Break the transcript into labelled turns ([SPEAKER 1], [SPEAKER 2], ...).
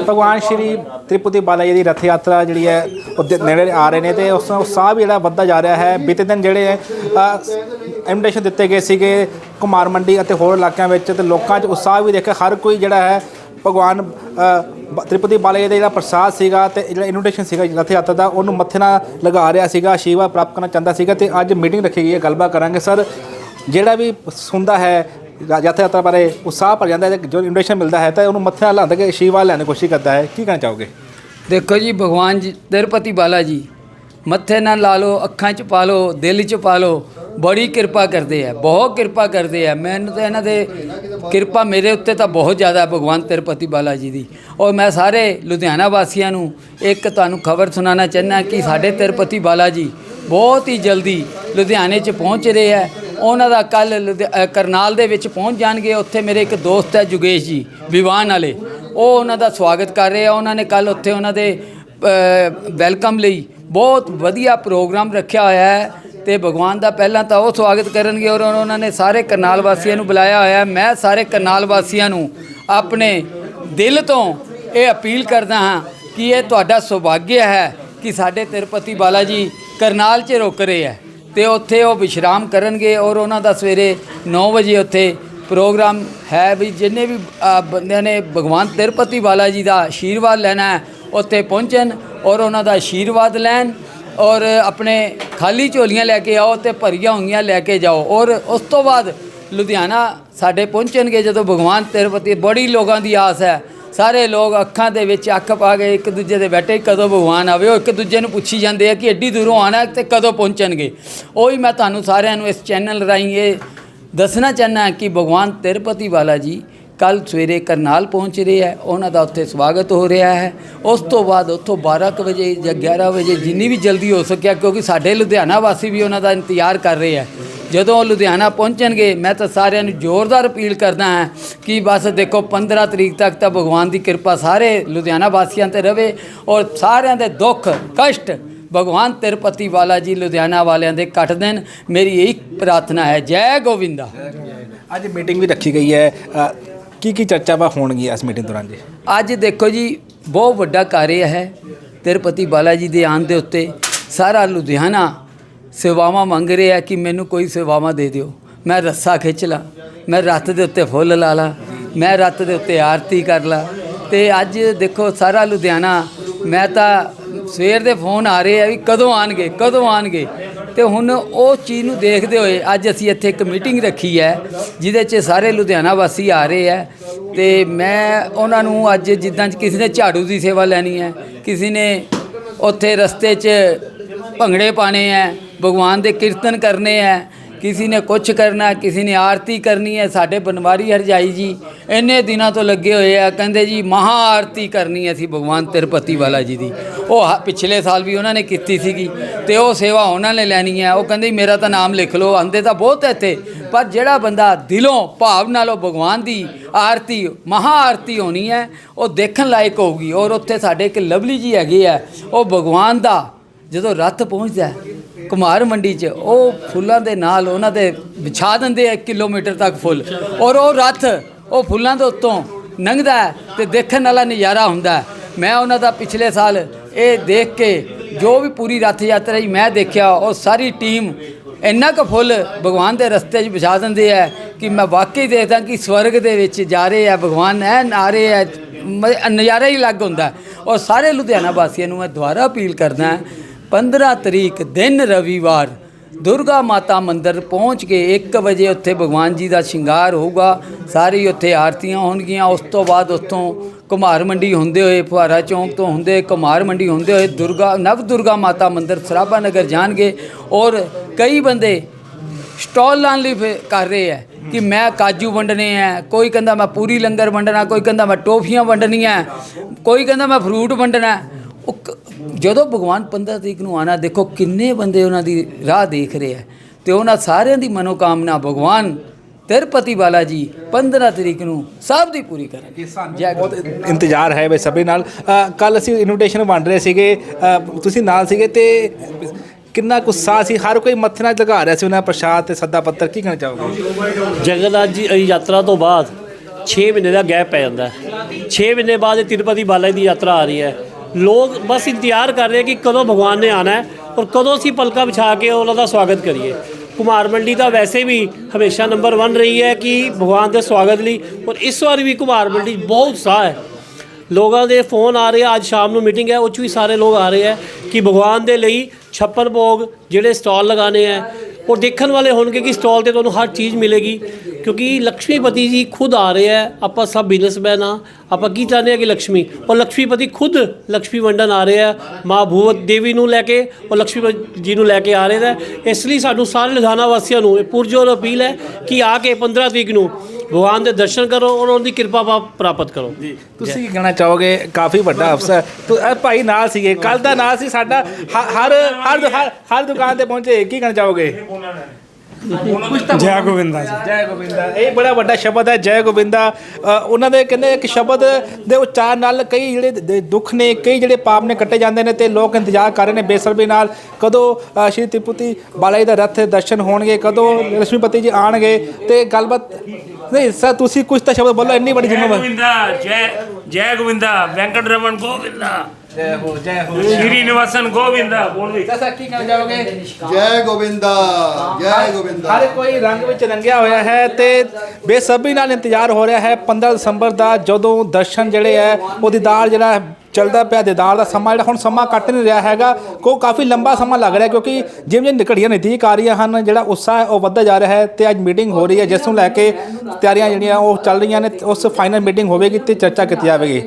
[SPEAKER 1] ਭਗਵਾਨ ਸ਼੍ਰੀ ਤ੍ਰਿਪੁਤੀ ਬਾਲਾ ਜੀ ਦੀ ਰਥ ਯਾਤਰਾ ਜਿਹੜੀ ਹੈ ਉਹ ਦੇ ਨੇੜੇ ਆ ਰਹੇ ਨੇ ਤੇ ਉਸ ਦਾ ਉਤਸ਼ਾਹ ਵੀ ਜਿਹੜਾ ਵੱਧਦਾ ਜਾ ਰਿਹਾ ਹੈ। ਬੀਤੇ ਦਿਨ ਜਿਹੜੇ ਇਨਵੀਟੇਸ਼ਨ ਦਿੱਤੇ ਗਏ ਸੀਗੇ ਕੁਮਾਰ ਮੰਡੀ ਅਤੇ ਹੋਰ ਇਲਾਕਿਆਂ ਵਿੱਚ ਤੇ ਲੋਕਾਂ 'ਚ ਉਤਸ਼ਾਹ ਵੀ ਦੇਖਿਆ। ਹਰ ਕੋਈ ਜਿਹੜਾ ਹੈ ਭਗਵਾਨ ਅ, ਬ- ਤ੍ਰਿਪਤੀ ਬਾਲਾ ਜੀ ਦਾ ਜਿਹੜਾ ਪ੍ਰਸਾਦ ਸੀਗਾ ਤੇ ਜਿਹੜਾ ਇਨਵੀਟੇਸ਼ਨ ਸੀਗਾ ਰਥ ਯਾਤਰਾ ਦਾ ਉਹਨੂੰ ਮੱਥੇ ਨਾਲ ਲਗਾ ਰਿਹਾ ਸੀਗਾ ਆਸ਼ੀਰਵਾਦ ਪ੍ਰਾਪਤ ਕਰਨਾ ਚਾਹੁੰਦਾ ਸੀਗਾ ਤੇ ਅੱਜ ਮੀਟਿੰਗ ਰੱਖੀ ਗਈ ਹੈ। ਗੱਲਬਾਤ ਕਰਾਂਗੇ। ਸਰ ਜਿਹੜਾ ਵੀ ਸੁਣਦਾ ਹੈ ਯਾਤਰਾ ਬਾਰੇ ਉਤਸ਼ਾਹ ਭਰ ਜਾਂਦਾ ਹੈ ਜੋ ਇਨਵੀਟੇਸ਼ਨ ਮਿਲਦਾ ਹੈ ਤਾਂ ਉਹਨੂੰ ਮੱਥੇ ਨਾਲ ਲਾਉਂਦਾ ਕਿ ਆਸ਼ੀਰਵਾਦ ਲੈਣ ਦੀ ਕੋਸ਼ਿਸ਼ ਕਰਦਾ ਹੈ। ਕੀ ਕਹਿਣਾ ਚਾਹੋਗੇ?
[SPEAKER 2] ਦੇਖੋ ਜੀ, ਭਗਵਾਨ ਜੀ, ਤਿਰਪਤੀ ਬਾਲਾ ਜੀ, ਮੱਥੇ ਨਾਲ ਲਾ ਲਓ, ਅੱਖਾਂ 'ਚ ਪਾ ਲਓ, ਦਿਲ 'ਚ ਪਾ ਲਓ, ਬੜੀ ਕਿਰਪਾ ਕਰਦੇ ਆ, ਬਹੁਤ ਕਿਰਪਾ ਕਰਦੇ ਆ। ਮੈਨੂੰ ਤਾਂ ਇਹਨਾਂ ਦੇ ਕਿਰਪਾ ਮੇਰੇ ਉੱਤੇ ਤਾਂ ਬਹੁਤ ਜ਼ਿਆਦਾ ਭਗਵਾਨ ਤਿਰਪਤੀ ਬਾਲਾ ਜੀ ਦੀ। ਔਰ ਮੈਂ ਸਾਰੇ ਲੁਧਿਆਣਾ ਵਾਸੀਆਂ ਨੂੰ ਇੱਕ ਤੁਹਾਨੂੰ ਖਬਰ ਸੁਣਾਉਣਾ ਚਾਹੁੰਦਾ ਕਿ ਸਾਡੇ ਤਿਰਪਤੀ ਬਾਲਾ ਜੀ ਬਹੁਤ ਹੀ ਜਲਦੀ ਲੁਧਿਆਣੇ 'ਚ ਪਹੁੰਚ ਰਹੇ ਆ ਉਹਨਾਂ ਦਾ ਕੱਲ ਕਰਨਾਲ ਦੇ ਵਿੱਚ ਪਹੁੰਚ ਜਾਣਗੇ। ਉੱਥੇ ਮੇਰੇ ਇੱਕ ਦੋਸਤ ਹੈ ਜੁਗੇਸ਼ ਜੀ, ਵਿਵਾਨ ਵਾਲੇ। ਉਹ ਉਹਨਾਂ ਦਾ ਸਵਾਗਤ ਕਰ ਰਹੇ ਆ। ਉਹਨਾਂ ਨੇ ਕੱਲ ਉੱਥੇ ਉਹਨਾਂ ਦੇ ਵੈਲਕਮ ਲਈ ਬਹੁਤ ਵਧੀਆ ਪ੍ਰੋਗਰਾਮ ਰੱਖਿਆ ਹੋਇਆ ਹੈ ਤੇ ਭਗਵਾਨ ਦਾ ਪਹਿਲਾਂ ਤਾਂ ਉਹ ਸਵਾਗਤ ਕਰਨਗੇ ਔਰ ਉਹਨਾਂ ਨੇ ਸਾਰੇ ਕਰਨਾਲ ਵਾਸੀਆਂ ਨੂੰ ਬੁਲਾਇਆ ਹੋਇਆ ਮੈਂ ਸਾਰੇ ਕਰਨਾਲ ਵਾਸੀਆਂ ਨੂੰ ਆਪਣੇ ਦਿਲ ਤੋਂ ਇਹ ਅਪੀਲ ਕਰਦਾ ਹਾਂ ਕਿ ਇਹ ਤੁਹਾਡਾ ਸੁਭਾਗਿਆ ਹੈ ਕਿ ਸਾਡੇ ਤਿਰਪਤੀ ਬਾਲਾ ਜੀ ਕਰਨਾਲ 'ਚ ਰੁਕ ਰਹੇ ਹੈ। ਤੇ ਉੱਥੇ ਉਹ ਵਿਸ਼ਰਾਮ ਕਰਨਗੇ ਔਰ ਉਹਨਾਂ ਦਾ ਸਵੇਰੇ 9 ਵਜੇ ਉੱਥੇ ਪ੍ਰੋਗਰਾਮ ਹੈ ਵੀ ਜਿੰਨੇ ਵੀ ਬੰਦਿਆਂ ਨੇ ਭਗਵਾਨ ਤਿਰਪਤੀ ਵਾਲਾ ਜੀ ਦਾ ਆਸ਼ੀਰਵਾਦ ਲੈਣਾ ਹੈ, ਉੱਥੇ ਪਹੁੰਚਣ ਔਰ ਉਹਨਾਂ ਦਾ ਆਸ਼ੀਰਵਾਦ ਲੈਣ ਔਰ ਆਪਣੇ ਖਾਲੀ ਝੋਲੀਆਂ ਲੈ ਕੇ ਆਓ ਤੇ ਭਰੀਆਂ ਹੋਈਆਂ ਲੈ ਕੇ ਜਾਓ ਔਰ ਉਸ ਤੋਂ ਬਾਅਦ ਲੁਧਿਆਣਾ ਸਾਡੇ ਪਹੁੰਚਣਗੇ ਜਦੋਂ ਭਗਵਾਨ ਤਿਰਪਤੀ, ਬੜੀ ਲੋਕਾਂ ਦੀ ਆਸ ਹੈ। ਸਾਰੇ ਲੋਕ ਅੱਖਾਂ ਦੇ ਵਿੱਚ ਅੱਖ ਪਾ ਕੇ ਇੱਕ ਦੂਜੇ ਦੇ ਬੈਠੇ, ਕਦੋਂ ਭਗਵਾਨ ਆਵੇ? ਉਹ ਇੱਕ ਦੂਜੇ ਨੂੰ ਪੁੱਛੀ ਜਾਂਦੇ ਆ ਕਿ ਐਡੀ ਦੂਰੋਂ ਆਣਾ ਤੇ ਕਦੋਂ ਪਹੁੰਚਣਗੇ? ਉਹੀ ਮੈਂ ਤੁਹਾਨੂੰ ਸਾਰਿਆਂ ਨੂੰ ਇਸ ਚੈਨਲ ਰਾਹੀਂ ਇਹ ਦੱਸਣਾ ਚਾਹੁੰਦਾ ਕਿ ਭਗਵਾਨ ਤਿਰਪਤੀ ਵਾਲਾ ਜੀ ਕੱਲ ਸਵੇਰੇ ਕਰਨਾਲ ਪਹੁੰਚ ਰਹੇ ਹੈ। ਉਹਨਾਂ ਦਾ ਉੱਥੇ ਸਵਾਗਤ ਹੋ ਰਿਹਾ ਹੈ। ਉਸ ਤੋਂ ਬਾਅਦ ਉੱਥੋਂ 12 ਕੁ ਵਜੇ ਜਾਂ 11 ਵਜੇ ਜਿੰਨੀ ਵੀ ਜਲਦੀ ਹੋ ਸਕਿਆ, ਕਿਉਂਕਿ ਸਾਡੇ ਲੁਧਿਆਣਾ ਵਾਸੀ ਵੀ ਉਹਨਾਂ ਦਾ ਇੰਤਜ਼ਾਰ ਕਰ ਰਹੇ ਹੈ। ਜਦੋਂ ਲੁਧਿਆਣਾ ਪਹੁੰਚਣਗੇ ਮੈਂ ਤਾਂ ਸਾਰਿਆਂ ਨੂੰ ਜ਼ੋਰਦਾਰ ਅਪੀਲ ਕਰਦਾ ਹਾਂ ਕਿ ਬਸ ਦੇਖੋ 15 ਤਰੀਕ ਤੱਕ ਤਾਂ ਭਗਵਾਨ ਦੀ ਕਿਰਪਾ ਸਾਰੇ ਲੁਧਿਆਣਾ ਵਾਸੀਆਂ ਤੇ ਰਵੇ ਔਰ ਸਾਰਿਆਂ ਦੇ ਦੁੱਖ ਕਸ਼ਟ ਭਗਵਾਨ ਤਿਰਪਤੀ ਵਾਲਾ ਜੀ ਲੁਧਿਆਣਾ ਵਾਲਿਆਂ ਦੇ ਕੱਟ ਦੇਣ। ਮੇਰੀ ਇਹੀ ਪ੍ਰਾਰਥਨਾ ਹੈ ਜੈ ਗੋਵਿੰਦਾ।
[SPEAKER 1] ਅੱਜ ਮੀਟਿੰਗ ਵੀ ਰੱਖੀ ਗਈ ਹੈ। ਕੀ ਕੀ ਚਰਚਾਵਾਂ ਹੋਣਗੀਆਂ ਇਸ ਮੀਟਿੰਗ ਦੌਰਾਨ ਜੀ?
[SPEAKER 2] ਅੱਜ ਦੇਖੋ ਜੀ ਬਹੁਤ ਵੱਡਾ ਕਾਰਜ ਹੈ। ਤਿਰਪਤੀ ਬਾਲਾ ਜੀ ਦੇ ਆਉਣ ਦੇ ਉੱਤੇ ਸਾਰਾ ਲੁਧਿਆਣਾ ਸੇਵਾਵਾਂ ਮੰਗ ਰਹੇ ਰਿਹਾ ਕਿ ਮੈਨੂੰ ਕੋਈ ਸੇਵਾਵਾਂ ਦੇ ਦਿਓ। ਮੈਂ ਰੱਸਾ ਖਿੱਚ ਲਾ, ਮੈਂ ਰੱਤ ਦੇ ਉੱਤੇ ਫੁੱਲ ਲਾ ਲਾ, ਮੈਂ ਰੱਤ ਦੇ ਉੱਤੇ ਆਰਤੀ ਕਰ ਲਾ। ਤੇ ਅੱਜ ਦੇਖੋ ਸਾਰਾ ਲੁਧਿਆਣਾ, ਮੈਂ ਤਾਂ ਸਵੇਰ ਦੇ ਫੋਨ ਆ ਰਹੇ ਆ ਵੀ ਕਦੋਂ ਆਣਗੇ ਕਦੋਂ ਆਣਗੇ। ਤੇ ਹੁਣ ਉਹ ਚੀਜ਼ ਨੂੰ ਦੇਖਦੇ ਹੋਏ ਅੱਜ ਅਸੀਂ ਇੱਥੇ ਇੱਕ ਮੀਟਿੰਗ ਰੱਖੀ ਹੈ, ਜਿਹਦੇ 'ਚ ਸਾਰੇ ਲੁਧਿਆਣਾ ਵਾਸੀ ਆ ਰਹੇ ਹੈ ਤੇ ਮੈਂ ਉਹਨਾਂ ਨੂੰ ਅੱਜ ਜਿੱਦਾਂ ਕਿਸੇ ਨੇ ਝਾੜੂ ਦੀ ਸੇਵਾ ਲੈਣੀ ਹੈ, ਕਿਸੇ ਨੇ ਉੱਥੇ ਰਸਤੇ 'ਚ ਭੰਗੜੇ ਪਾਣੇ ਹੈ ਭਗਵਾਨ ਦੇ ਕੀਰਤਨ ਕਰਨੇ ਹੈ ਕਿਸੇ ਨੇ ਕੁਛ ਕਰਨਾ ਕਿਸੇ ਨੇ ਆਰਤੀ ਕਰਨੀ ਹੈ ਸਾਡੇ ਬਨਵਾਰੀ ਹਰਜਾਈ ਜੀ ਇੰਨੇ ਦਿਨਾਂ ਤੋਂ ਲੱਗੇ ਹੋਏ ਆ ਕਹਿੰਦੇ ਜੀ ਮਹਾ ਆਰਤੀ ਕਰਨੀ ਹੈ ਅਸੀਂ ਭਗਵਾਨ ਤਿਰਪਤੀ ਵਾਲਾ ਜੀ ਦੀ। ਉਹ ਹ- ਪਿਛਲੇ ਸਾਲ ਵੀ ਉਹਨਾਂ ਨੇ ਕੀਤੀ ਸੀਗੀ ਤੇ ਉਹ ਸੇਵਾ ਉਹਨਾਂ ਨੇ ਲੈਣੀ ਹੈ। ਉਹ ਕਹਿੰਦੇ ਜੀ, ਮੇਰਾ ਤਾਂ ਨਾਮ ਲਿਖ ਲਓ ਆਂਦੇ ਤਾਂ ਬਹੁਤ ਇੱਥੇ ਪਰ ਜਿਹੜਾ ਬੰਦਾ ਦਿਲੋਂ ਭਾਵ ਨਾਲੋਂ ਭਗਵਾਨ ਦੀ ਆਰਤੀ ਮਹਾ ਆਰਤੀ ਹੋਣੀ ਹੈ ਉਹ ਦੇਖਣ ਲਾਇਕ ਹੋਊਗੀ। ਔਰ ਉੱਥੇ ਸਾਡੇ ਇੱਕ ਲਵਲੀ ਜੀ ਹੈਗੇ ਆ ਉਹ ਭਗਵਾਨ ਦਾ ਜਦੋਂ ਰੱਥ ਪਹੁੰਚਦਾ ਕੁਮਾਰ ਮੰਡੀ 'ਚ, ਉਹ ਫੁੱਲਾਂ ਦੇ ਨਾਲ ਉਹਨਾਂ ਦੇ ਵਿਛਾ ਦਿੰਦੇ ਆ ਕਿਲੋਮੀਟਰ ਤੱਕ ਫੁੱਲ। ਔਰ ਉਹ ਰੱਥ, ਉਹ ਫੁੱਲਾਂ ਦੇ ਉੱਤੋਂ ਲੰਘਦਾ ਹੈ ਤੇ ਦੇਖਣ ਵਾਲਾ ਨਜ਼ਾਰਾ ਹੁੰਦਾ ਮੈਂ ਉਹਨਾਂ ਦਾ ਪਿਛਲੇ ਸਾਲ ਇਹ ਦੇਖ ਕੇ ਜੋ ਵੀ ਪੂਰੀ ਰੱਥ ਯਾਤਰਾ ਹੀ ਮੈਂ ਦੇਖਿਆ, ਉਹ ਸਾਰੀ ਟੀਮ ਇੰਨਾ ਕੁ ਫੁੱਲ ਭਗਵਾਨ ਦੇ ਰਸਤੇ 'ਚ ਵਿਛਾ ਦਿੰਦੇ ਆ ਕਿ ਮੈਂ ਵਾਕਈ ਦੇਖਦਾ ਕਿ ਸਵਰਗ ਦੇ ਵਿੱਚ ਜਾ ਰਹੇ ਆ, ਭਗਵਾਨ ਐ ਨਾਰੇ ਆ, ਮ- ਨਜ਼ਾਰਾ ਹੀ ਅਲੱਗ ਹੁੰਦਾ ਔਰ ਸਾਰੇ ਲੁਧਿਆਣਾ ਵਾਸੀਆਂ ਨੂੰ ਮੈਂ ਦੁਬਾਰਾ ਅਪੀਲ ਕਰਦਾ 15 ਤਰੀਕ ਦਿਨ ਰਵੀਵਾਰ ਦੁਰਗਾ ਮਾਤਾ ਮੰਦਿਰ ਪਹੁੰਚ ਕੇ 1 ਵਜੇ ਉੱਥੇ ਭਗਵਾਨ ਜੀ ਦਾ ਸ਼ਿੰਗਾਰ ਹੋਊਗਾ, ਸਾਰੀ ਉੱਥੇ ਆਰਤੀਆਂ ਹੋਣਗੀਆਂ, ਉਸ ਤੋਂ ਬਾਅਦ ਉੱਥੋਂ ਕੁਮਾਰ ਮੰਡੀ ਹੁੰਦੇ ਹੋਏ, ਫੁਹਾਰਾ ਚੌਂਕ ਤੋਂ ਹੁੰਦੇ ਕੁਮਾਰ ਮੰਡੀ ਹੁੰਦੇ ਹੋਏ ਦੁਰਗਾ, ਨਵ ਦੁਰਗਾ ਮਾਤਾ ਮੰਦਿਰ ਸਰਾਭਾ ਨਗਰ ਜਾਣਗੇ ਔਰ ਕਈ ਬੰਦੇ ਸਟਾਲ ਲਾਉਣ ਲਈ ਫਿਰ ਕਰ ਰਹੇ ਹੈ ਕਿ ਮੈਂ ਕਾਜੂ ਵੰਡਣੇ ਹੈ ਕੋਈ ਕਹਿੰਦਾ ਮੈਂ ਪੂਰੀ ਲੰਗਰ ਵੰਡਣਾ, ਕੋਈ ਕਹਿੰਦਾ ਮੈਂ ਟੋਫੀਆਂ ਵੰਡਣੀਆਂ, ਕੋਈ ਕਹਿੰਦਾ ਮੈਂ ਫਰੂਟ ਵੰਡਣਾ। ਉਹ ਜਦੋਂ ਭਗਵਾਨ 15 ਤਰੀਕ ਨੂੰ ਆਣਾ ਦੇਖੋ ਕਿੰਨੇ ਬੰਦੇ ਉਹਨਾਂ ਦੀ ਰਾਹ ਦੇਖ ਰਹੇ ਆ। ਤੇ ਉਹਨਾਂ ਸਾਰਿਆਂ ਦੀ ਮਨੋਕਾਮਨਾ ਭਗਵਾਨ ਤਿਰਪਤੀ ਵਾਲਾ ਜੀ 15 ਤਰੀਕ ਨੂੰ ਸਭ ਦੀ ਪੂਰੀ ਕਰਾਂਗੇ ਸਾਨੂੰ
[SPEAKER 1] ਬਹੁਤ ਇੰਤਜ਼ਾਰ ਹੈ ਬਈ ਸਭੇ ਨਾਲ। ਕੱਲ ਅਸੀਂ ਇਨਵੀਟੇਸ਼ਨ ਵੰਡ ਰਹੇ ਸੀਗੇ। ਤੁਸੀਂ ਨਾਲ ਸੀਗੇ ਤੇ ਕਿੰਨਾ ਗੁੱਸਾ ਸੀ? ਹਰ ਕੋਈ ਮੱਥੇ ਨਾਲ ਲਗਾ ਰਿਹਾ ਸੀ ਉਹਨਾਂ ਪ੍ਰਸ਼ਾਦ ਤੇ ਸੱਦਾ ਪੱਤਰ। ਕੀ ਕਹਿਣਾ ਚਾਹੋਗੇ?
[SPEAKER 3] ਜਗਨਨਾਥ ਜੀ ਯਾਤਰਾ ਤੋਂ ਬਾਅਦ 6 ਮਹੀਨੇ ਦਾ ਗੈਪ ਪੈ ਜਾਂਦਾ 6 ਮਹੀਨੇ ਬਾਅਦ ਤਿਰਪਤੀ ਬਾਲਾ ਦੀ ਯਾਤਰਾ ਆ ਰਹੀ ਹੈ। ਲੋਕ ਬਸ ਇੰਤਜ਼ਾਰ ਕਰ ਰਹੇ ਕਿ ਕਦੋਂ ਭਗਵਾਨ ਨੇ ਆਣਾ ਹੈ ਔਰ ਕਦੋਂ ਅਸੀਂ ਪਲਕਾ ਵਿਛਾ ਕੇ ਉਹਨਾਂ ਦਾ ਸਵਾਗਤ ਕਰੀਏ। ਕੁਮਾਰ ਮੰਡੀ ਤਾਂ ਵੈਸੇ ਵੀ ਹਮੇਸ਼ਾ ਨੰਬਰ 1 ਰਹੀ ਹੈ ਕਿ ਭਗਵਾਨ ਦੇ ਸਵਾਗਤ ਲਈ ਔਰ ਇਸ ਵਾਰ ਵੀ ਕੁਮਾਰ ਮੰਡੀ ਬਹੁਤ ਸਾਹ ਹੈ। ਲੋਕਾਂ ਦੇ ਫੋਨ ਆ ਰਹੇ ਆ, ਅੱਜ ਸ਼ਾਮ ਨੂੰ ਮੀਟਿੰਗ ਹੈ, ਉਹ 'ਚ ਵੀ ਸਾਰੇ ਲੋਕ ਆ ਰਹੇ ਹੈ ਕਿ ਭਗਵਾਨ ਦੇ ਲਈ ਛੱਪਨ ਭੋਗ ਜਿਹੜੇ ਸਟਾਲ ਲਗਾਣੇ ਹੈ ਔਰ ਦੇਖਣ ਵਾਲੇ ਹੋਣਗੇ ਕਿ ਸਟਾਲ ਤੇ ਤੁਹਾਨੂੰ ਹਰ ਚੀਜ਼ ਮਿਲੇਗੀ, ਕਿਉਂਕਿ ਲక్ష్ਮੀਪਤੀ ਜੀ ਖੁਦ ਆ ਰਹੇ ਆ, ਆਪਾਂ ਸਭ ਬਿਜ਼ਨਸਮੈਨ ਆ, ਆਪਾਂ ਕੀ ਚਾਹਨੇ ਆ ਕਿ ਲక్ష్ਮੀ ਔਰ ਲక్ష్ਮੀਪਤੀ ਖੁਦ ਲక్ష్ਮੀ ਵੰਡਨ ਆ ਰਹੇ ਆ, ਮਾਂ ਭੂਵਤ ਦੇਵੀ ਨੂੰ ਲੈ ਕੇ, ਔਰ ਲక్ష్ਮੀ ਜੀ ਨੂੰ ਲੈ ਕੇ ਆ ਰਹੇ ਆ ਇਸ ਲਈ ਸਾਨੂੰ ਸਾਰੇ ਲੁਧਿਆਣਾ ਵਾਸੀਆਂ ਨੂੰ ਇਹ ਪੁਰਜੋਰ ਅਪੀਲ ਹੈ ਕਿ ਆ ਕੇ 15 ਤਰੀਕ ਨੂੰ ਭਗਵਾਨ ਦੇ ਦਰਸ਼ਨ ਕਰੋ ਔਰ ਉਹਨਾਂ ਦੀ ਕਿਰਪਾ ਪ੍ਰਾਪਤ ਕਰੋ।
[SPEAKER 1] ਤੁਸੀਂ ਕੀ ਕਹਿਣਾ ਚਾਹੋਗੇ? ਕਾਫੀ ਵੱਡਾ ਅਫਸਰ। ਤੋ ਇਹ ਭਾਈ ਨਾਲ ਸੀਗੇ। ਕੱਲ ਦਾ ਨਾਲ ਸੀ ਸਾਡਾ। ਹ- ਹਰ ਹਰ ਹਰ- ਹਰ ਦੁਕਾਨ ਤੇ ਪਹੁੰਚੇ। ਕੀ ਕਹਿਣਾ ਚਾਹੋਗੇ?
[SPEAKER 4] ਜੈ ਗੋਬਿੰਦਾ ਜੀ।
[SPEAKER 1] ਜੈ ਗੋਬਿੰਦਾ ਇਹ ਬੜਾ ਵੱਡਾ ਸ਼ਬਦ ਹੈ ਜੈ ਗੋਬਿੰਦਾ ਉਹਨਾਂ ਦੇ ਕਹਿੰਦੇ ਇੱਕ ਸ਼ਬਦ ਦੇ ਉਚਾਰ ਨਾਲ ਕਈ ਜਿਹੜੇ ਦੁੱਖ ਨੇ ਕਈ ਜਿਹੜੇ ਪਾਪ ਨੇ ਕੱਟੇ ਜਾਂਦੇ ਨੇ ਤੇ ਲੋਕ ਇੰਤਜ਼ਾਰ ਕਰ ਰਹੇ ਨੇ ਬੇਸਰਬੀ ਨਾਲ। ਕਦੋਂ ਸ਼੍ਰੀ ਤਿਪੂਤੀ ਬਾਲਾ ਜੀ ਦਾ ਰੱਥ ਦਰਸ਼ਨ ਹੋਣਗੇ ਕਦੋਂ ਲక్ష్ਮੀਪਤੀ ਜੀ ਆਣਗੇ ਤੇ ਗੱਲਬਾਤ ਨਹੀਂ ਸਰ ਤੁਸੀਂ ਕੁਝ ਤਾਂ ਸ਼ਬਦ ਬੋਲੋ ਇੰਨੀ ਵੱਡੀ ਜ਼ਿੰਮੇਵਾਰੀ
[SPEAKER 5] ਜੈ ਜੈ ਗੋਵਿੰਦਾ ਵੈਂਕਟ ਰਮਨ ਗੋਵਿੰਦਾ।
[SPEAKER 1] ਜੈ ਹੋ ਜੈ ਹੋ
[SPEAKER 5] ਸ਼੍ਰੀ ਨਿਵਾਸਨ ਗੋਬਿੰਦਾ ਬੋਲ
[SPEAKER 1] ਵੀ ਦੱਸਾ ਕੀ ਕਹਿਣਾ ਚਾਹੋਗੇ
[SPEAKER 6] ਜੈ ਗੋਬਿੰਦਾ ਜੈ ਗੋਬਿੰਦਾ
[SPEAKER 1] ਹਰ ਕੋਈ ਰੰਗ ਵਿੱਚ ਰੰਗਿਆ ਹੋਇਆ ਹੈ ਤੇ ਬੇਸਬਰੀ ਨਾਲ ਇੰਤਜ਼ਾਰ ਹੋ ਰਿਹਾ ਹੈ 15 ਦਸੰਬਰ ਦਾ ਜਦੋਂ ਦਰਸ਼ਨ ਜਿਹੜੇ ਹੈ ਉਹ ਦੀਦਾਰ ਜਿਹੜਾ ਚੱਲਦਾ ਪਿਆ ਦੀਦਾਰ ਦਾ ਸਮਾਂ ਜਿਹੜਾ ਹੁਣ ਸਮਾਂ ਕੱਟ ਨਹੀਂ ਰਿਹਾ ਹੈਗਾ ਕੋ ਕਾਫੀ ਲੰਬਾ ਸਮਾਂ ਲੱਗ ਰਿਹਾ ਕਿਉਂਕਿ ਜਿਵੇਂ ਜਿਵੇਂ ਘੜੀਆਂ ਨਜ਼ਦੀਕ ਆ ਰਹੀਆਂ ਹਨ ਜਿਹੜਾ ਉਤਸ਼ਾਹ ਹੈ ਉਹ ਵੱਧਦਾ ਜਾ ਰਿਹਾ ਹੈ ਤੇ ਅੱਜ ਮੀਟਿੰਗ ਹੋ ਰਹੀ ਹੈ ਜਿਸ ਨੂੰ ਲੈ ਕੇ ਤਿਆਰੀਆਂ ਜਿਹੜੀਆਂ ਉਹ ਚੱਲ ਰਹੀਆਂ ਨੇ ਉਸ ਫਾਈਨਲ ਮੀਟਿੰਗ ਹੋਵੇਗੀ ਤੇ ਚਰਚਾ ਕੀਤੀ ਜਾਵੇਗੀ